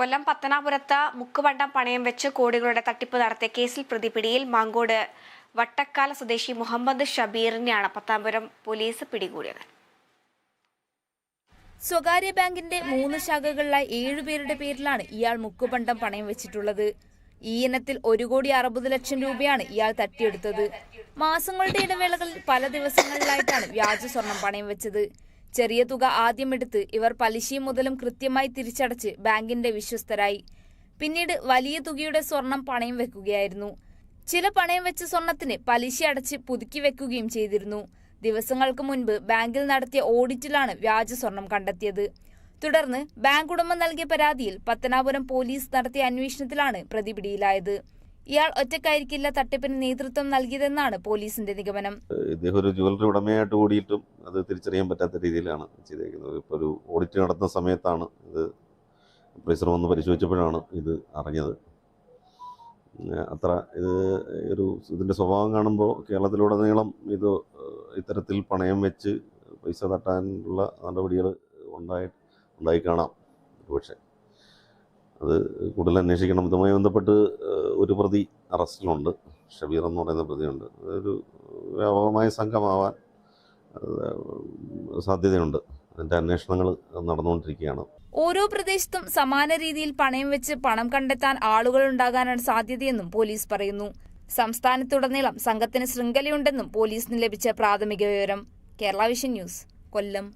കൊല്ലം പത്തനാപുരത്ത് മുക്കുവണ്ടം പണയം വെച്ച് കോടികളുടെ തട്ടിപ്പ് നടത്തിയ കേസിൽ പ്രതിപിടിയിൽ മാങ്കോട് വട്ടക്കാല സ്വദേശി മുഹമ്മദ് ഷബീറിനെയാണ് പത്തനാപുരം പോലീസ് പിടികൂടിയത്. സ്വകാര്യ ബാങ്കിന്റെ മൂന്ന് ശാഖകളിലായി ഏഴുപേരുടെ പേരിലാണ് ഇയാൾ മുക്കുപണ്ടം പണയം വെച്ചിട്ടുള്ളത്. ഈ ഇനത്തിൽ ഒരു കോടി അറുപത് ലക്ഷം രൂപയാണ് ഇയാൾ തട്ടിയെടുത്തത്. മാസങ്ങളുടെ ഇടവേളകളിൽ പല ദിവസങ്ങളിലായിട്ടാണ് വ്യാജ സ്വർണം പണയം വെച്ചത്. ചെറിയ തുക ആദ്യമെടുത്ത് ഇവർ പലിശയും മുതലും കൃത്യമായി തിരിച്ചടച്ച് ബാങ്കിന്റെ വിശ്വസ്തരായി. പിന്നീട് വലിയ തുകയുടെ സ്വർണം പണയം വെക്കുകയായിരുന്നു. ചില പണയം വെച്ച സ്വർണത്തിന് പലിശ അടച്ച് പുതുക്കി വെക്കുകയും ചെയ്തിരുന്നു. ദിവസങ്ങൾക്ക് മുൻപ് ബാങ്കിൽ നടത്തിയ ഓഡിറ്റിലാണ് വ്യാജ സ്വർണം കണ്ടെത്തിയത്. തുടർന്ന് ബാങ്ക് ഉടമ നൽകിയ പരാതിയിൽ പത്തനാപുരം പോലീസ് നടത്തിയ അന്വേഷണത്തിലാണ് പ്രതി പിടിയിലായത് ഇയാൾ ഒറ്റക്കായിരിക്കില്ല തട്ടിപ്പിന് നേതൃത്വം നൽകിയതെന്നാണ് പോലീസിന്റെ നിഗമനം. ഇദ്ദേഹം ഒരു ജ്വല്ലറി ഉടമയായിട്ട് കൂടിയിട്ടും അത് തിരിച്ചറിയാൻ പറ്റാത്ത രീതിയിലാണ് ചെയ്തേക്കുന്നത്. ഇപ്പോൾ ഒരു ഓഡിറ്റ് നടത്തുന്ന സമയത്താണ് ഇത് പ്രൈസർ വന്ന് പരിശോധിച്ചപ്പോഴാണ് ഇത് അറിഞ്ഞത്. അത്ര ഇത് ഒരു ഇതിന്റെ സ്വഭാവം കാണുമ്പോൾ കേരളത്തിലുടനീളം ഇത് ഇത്തരത്തിൽ പണയം വെച്ച് പൈസ തട്ടാനുള്ള നടപടികൾ ഉണ്ടായി ഉണ്ടായി കാണാം പക്ഷേ അത് കൂടുതൽ അന്വേഷിക്കണം. ഇതുമായി ബന്ധപ്പെട്ട് ഒരു പ്രതി അറസ്റ്റിലുണ്ട്. ഷബീർ എന്ന് പറയുന്ന പ്രതിയുണ്ട്. ഒരു വ്യാപകമായ സംഘമാവാൻ സാധ്യതയുണ്ട്. അതിന്റെ അന്വേഷണങ്ങൾ നടന്നുകൊണ്ടിരിക്കുകയാണ്. ഓരോ പ്രദേശത്തും സമാന രീതിയിൽ പണയം വെച്ച് പണം കണ്ടെത്താൻ ആളുകൾ ഉണ്ടാകാനാണ് സാധ്യതയെന്നും പോലീസ് പറയുന്നു. സംസ്ഥാനത്തുടനീളം സംഘത്തിന് ശൃംഖലയുണ്ടെന്നും പോലീസിന് ലഭിച്ച പ്രാഥമിക വിവരം. Kerala vision news Kollam.